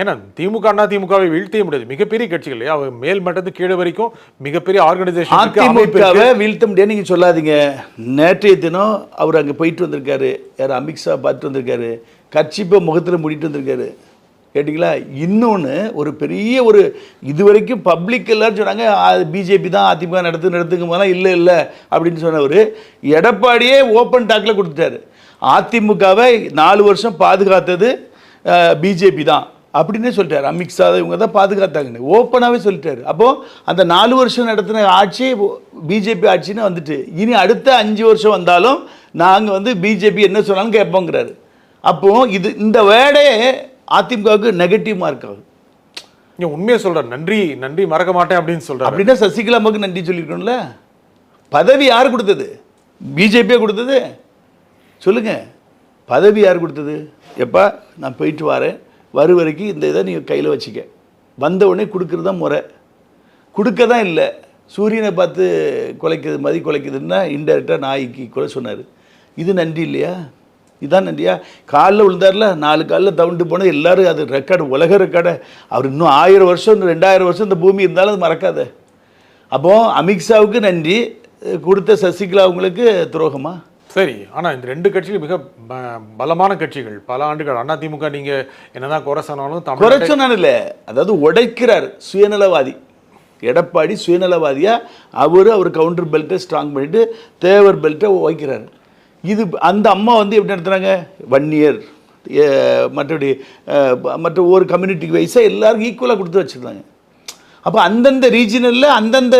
ஏன்னா திமுக அண்ணா திமுகவை வீழ்த்தே முடியாது. மிகப்பெரிய கட்சிகள் இல்லையா? மேல் மட்டத்து கீழே வரைக்கும் மிகப்பெரிய ஆர்கனைசேஷன் அதிமுகவை வீழ்த்த முடியாது. நீங்க சொல்லாதீங்க. நேற்றைய தினம் அவர் அங்க போயிட்டு வந்திருக்காரு. யார்? அமித்ஷா பார்த்துட்டு வந்திருக்காரு. கட்சிப்பை முகத்துல மூடிட்டு வந்திருக்காரு. கேட்டிங்களா? இன்னொன்று ஒரு பெரிய ஒரு இது வரைக்கும் பப்ளிக் எல்லாரும் சொன்னாங்க பிஜேபி தான் அதிமுக நடத்து நடத்துங்க போதெல்லாம் இல்லை இல்லை அப்படின்னு சொன்னவர் எடப்பாடியே ஓப்பன் டாக்கில் கொடுத்துட்டாரு. அதிமுகவை நாலு வருஷம் பாதுகாத்தது பிஜேபி தான். அப்படின்னே சொல்லிட்டாரு. அமித்ஷா இவங்க தான் பாதுகாத்தாங்கன்னு. ஓப்பனாகவே சொல்லிட்டாரு. அப்போது அந்த நாலு வருஷம் நடத்தின ஆட்சி பிஜேபி ஆட்சின்னு வந்துட்டு இனி அடுத்த அஞ்சு வருஷம் வந்தாலும் நாங்கள் வந்து பிஜேபி என்ன சொன்னாலும் கேட்போங்கிறாரு. அப்போது இது இந்த வேர்டே அதிமுகவுக்கு நெகட்டிவ் மார்க் ஆகுது. நீங்க உண்மையை சொல்றாரு நன்றி நன்றி மறக்க மாட்டேன் அப்படின்னு சொல்றாரு அப்படின்னா சசிகலாமாவுக்கு நன்றி சொல்லியிருக்கணும்ல? பதவி யார் கொடுத்தது? பிஜேபியே கொடுத்தது? சொல்லுங்க. பதவி யார் கொடுத்தது? எப்பா நான் போயிட்டு வரேன். வரு வரைக்கும் இந்த இதை நீங்கள் கையில் வச்சுக்க. வந்த உடனே கொடுக்குறது தான் முறை. கொடுக்க தான் இல்லை. சூரியனை பார்த்து குலைக்குது மதி குலைக்குதுன்னா இன்டெரக்டாக நாய்க்கு கொலை சொன்னார். இது நன்றி இல்லையா? இதான் நன்றியா? காலில் விழுந்தார்ல நாலு காலில் தவுண்டு போனால் எல்லாரும் அது ரெக்கார்டு உலக ரெக்கார்டை அவர் இன்னும் ஆயிரம் வருஷம் ரெண்டாயிரம் வருஷம் இந்த பூமி இருந்தாலும் அது மறக்காத. அப்போது அமித்ஷாவுக்கு நன்றி. கொடுத்த சசிகலா அவங்களுக்கு துரோகமாக சரி ஆனால் இந்த ரெண்டு கட்சிகள் மிக பலமான கட்சிகள். பல ஆண்டுகள் அண்ணா திமுக நீங்கள் என்னதான் குறை சொன்னாலும் குறை குறைச்சொன்னான் இல்லை அதாவது உடைக்கிறார் சுயநலவாதி. எடப்பாடி சுயநலவாதியாக அவர் அவர் கவுண்டர் பெல்ட்டை ஸ்ட்ராங் பண்ணிட்டு தேவர் பெல்ட்டை வைக்கிறார் இது அந்த அம்மா வந்து எப்படி நடத்துகிறாங்க ஒன் இயர் மற்றபடி மற்ற ஒரு கம்யூனிட்டிக்கு வைஸாக எல்லாருக்கும் ஈக்குவலாக கொடுத்து வச்சுருந்தாங்க. அப்போ அந்தந்த ரீஜினலில் அந்தந்த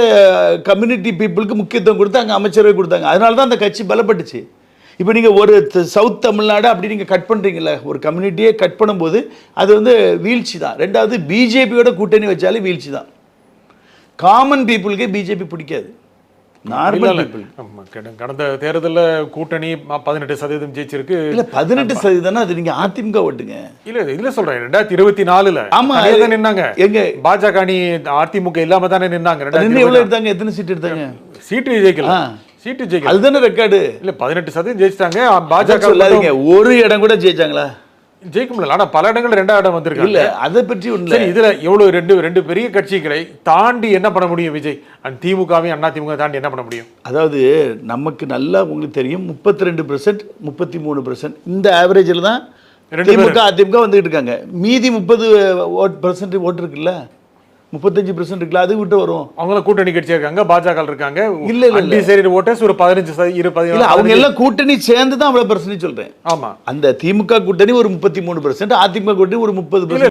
கம்யூனிட்டி பீப்புளுக்கு முக்கியத்துவம் கொடுத்து அங்கே அமைச்சரவை கொடுத்தாங்க. அதனால தான் அந்த கட்சி பலப்பட்டுச்சு. இப்போ நீங்கள் ஒரு சவுத் தமிழ்நாடு அப்படி நீங்கள் கட் பண்ணுறீங்களே ஒரு கம்யூனிட்டியே கட் பண்ணும்போது அது வந்து வீழ்ச்சி தான். ரெண்டாவது பிஜேபியோட கூட்டணி வச்சாலே வீழ்ச்சி தான். காமன் பீப்புளுக்கே பிஜேபி பிடிக்காது. நார்மல் இல்ல, கடந்த தேர்தல்ல கூட்டணி பதினெட்டு சதவீதம் ஜெயிச்சிருக்கு. இல்லை பதினெட்டு சதவீதம்னா அது நீங்கள் அதிமுக ஓட்டுங்க. இல்ல இதுல சொல்றேன். ரெண்டாயிரத்தி இருபத்தி நாலுல ஆமா, நின்னாங்க. எங்க? பாஜக அணி அதிமுக இல்லாம தானே நின்னாங்க. நின்று ரெண்டாயிரத்தி எவ்வளோ எடுத்தாங்க? எத்தனை சீட் எடுத்தாங்க? சீட்டு ஜெயிக்கல. ஆ. சீட்டு ஜெயிக்கல. அதுதானே ரெக்கார்டு இல்ல பதினெட்டு சதவீதம் ஜெயிச்சிட்டாங்க. பாஜக ஒரு இடம் கூட ஜெயிச்சாங்களா? ஜெயிக்க முடியல ஆனா பல இடங்கள் ரெண்டாம் இடம் வந்திருக்காங்க. இல்ல அதை பற்றி சரி இதுல எவ்வளவு ரெண்டு ரெண்டு பெரிய கட்சிகளை தாண்டி என்ன பண்ண முடியும் விஜய்? அண்ட் திமுகவையும் அண்ணா திமுக தாண்டி என்ன பண்ண முடியும்? அதாவது நமக்கு நல்லா உங்களுக்கு தெரியும் முப்பத்தி ரெண்டு பர்சன்ட் முப்பத்தி மூணு பர்சன்ட் இந்த ஆவரேஜில் தான் ரெண்டு திமுக அதிமுக வந்துகிட்டு இருக்காங்க. மீதி முப்பது ஓட் பர்சன்ட் ஓட்டு இருக்குல்ல? முப்பத்தஞ்சு பர்சன்ட் இருக்குல்ல அது விட்டு வரும் அவங்கள கூட்டணி கட்சியா இருக்காங்க பாஜக இருக்காங்க. இல்ல, இல்ல. சரி ஓட்டர்ஸ் ஒரு பதினஞ்சு இரு இல்ல அவங்க எல்லாம் கூட்டணி சேர்ந்து தான் அவ்வளோ பர்சன்டேஜ் சொல்றேன். ஆமா. அந்த திமுக கூட்டணி ஒரு முப்பத்தி மூணு பர்சன்ட் அதிமுக கூட்டணி ஒரு முப்பது